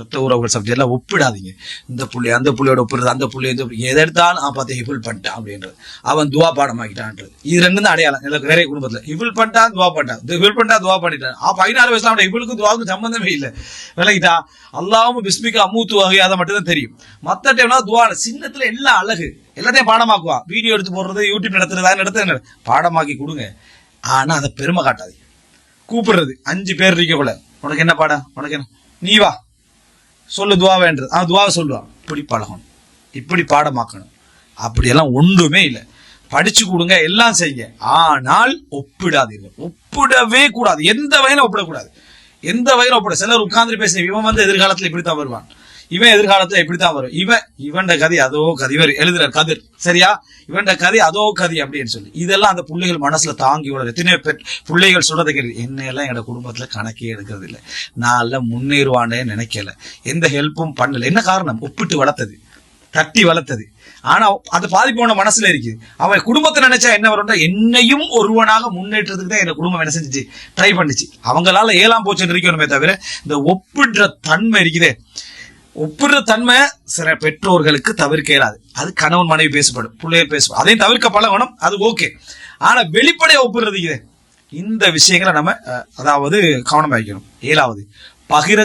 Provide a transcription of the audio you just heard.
ரத்த உறவுகள் சப்ஜெக்ட் எல்லாம் ஒப்பிடாதீங்க. இந்த புள்ளி அந்த புள்ளியோட ஒப்பிடுறது அந்த புள்ளி இந்த புள்ளி. எதை எடுத்தாலும் அவன் பார்த்து ஹிபிள் பண்ணிட்டான் அப்படின்றது. அவன் துவா பாடமாக்கிட்டான்றது. இது ரெண்டு தான் அடையாளம். எனக்கு நிறைய குடும்பத்துல ஹிபிள் பண்ணிட்டான் துவா பண்ணிட்டான் ஹிபிள் பண்ணிட்டா துவா பண்ணிட்டான். ஆ பதினாறு வயசுல அவன் ஹிபிளுக்கும் துவாவுக்கும் சம்பந்தமே இல்லை. விலகிட்டா அல்லாவும் பிஸ்மிக்கு அம்மூத்து வகை அதை மட்டும் தான் தெரியும். மத்த டைம்னா துவா சின்னத்துல எல்லாம் அழகு. எல்லாத்தையும் பாடமாக்குவான் வீடியோ எடுத்து போடுறது யூடியூப் நடத்துறது நடத்துறது பாடமாக்கி கொடுங்க. ஆனா அதை பெருமை காட்டாது கூப்பிடுறது. அஞ்சு பேர் இருக்கக்குள்ள உனக்கு என்ன பாடம்? உனக்கு என்ன? நீ வா. சொல்லு துவாவேன்றது அவன் துவாவை சொல்லுவான் இப்படி பழகணும். இப்படி பாடமாக்கணும். அப்படியெல்லாம் ஒன்றுமே இல்லை. படிச்சு கொடுங்க எல்லாம் செய்யுங்க. ஆனால் ஒப்பிடாதீர்கள். ஒப்பிடவே கூடாது. எந்த வகையிலும் ஒப்பிடக்கூடாது. எந்த வகையிலும் ஒப்பிட சிலர் உட்கார்ந்து பேசுங்க. இவன் வந்து எதிர்காலத்தில் இப்படித்தான் வருவான். இவன் எதிர்காலத்துல இப்படித்தான் வரும்? இவன் இவன்ட கதை அதோ கதி. இவர் எழுதுறார் கதிர். சரியா? இவன்ட கதை அதோ கதி அப்படின்னு சொல்லி. இதெல்லாம் அந்த பிள்ளைகள் மனசுல தாங்கி விடுறது எத்தனை பெற் பிள்ளைகள் சொல்றதை கேள்வி என்னையெல்லாம் என்னோட குடும்பத்துல கணக்கே எடுக்கிறது இல்லை. நான் எல்லாம் முன்னேறுவானே நினைக்கல. எந்த ஹெல்ப்பும் பண்ணல. என்ன காரணம்? ஒப்பிட்டு வளர்த்தது. தட்டி வளர்த்தது. ஆனா அது பாதிப்போன மனசுல இருக்குது. அவன் குடும்பத்தை நினைச்சா என்ன வரும்னா என்னையும் ஒருவனாக முன்னேற்றத்துக்கு தான் என் குடும்பம் என்ன செஞ்சுச்சு? ட்ரை பண்ணிச்சு. அவங்களால ஏழாம் போச்சுன்னு இருக்கணுமே தவிர இந்த ஒப்பிடுற தன்மை இருக்குதே. ஒப்பிடுற தன்மை சில பெற்றோர்களுக்கு தவிர்க்க இயலாது. அது கணவன் மனைவி பேசப்படும். பிள்ளைகள் பேசப்படும். அதையும் தவிர்க்க பழகணும் அது ஓகே. ஆனா வெளிப்படையா ஒப்பிடுறது இது. இந்த விஷயங்களை நம்ம அதாவது கவனம் வைக்கணும் ஏழாவது பகிர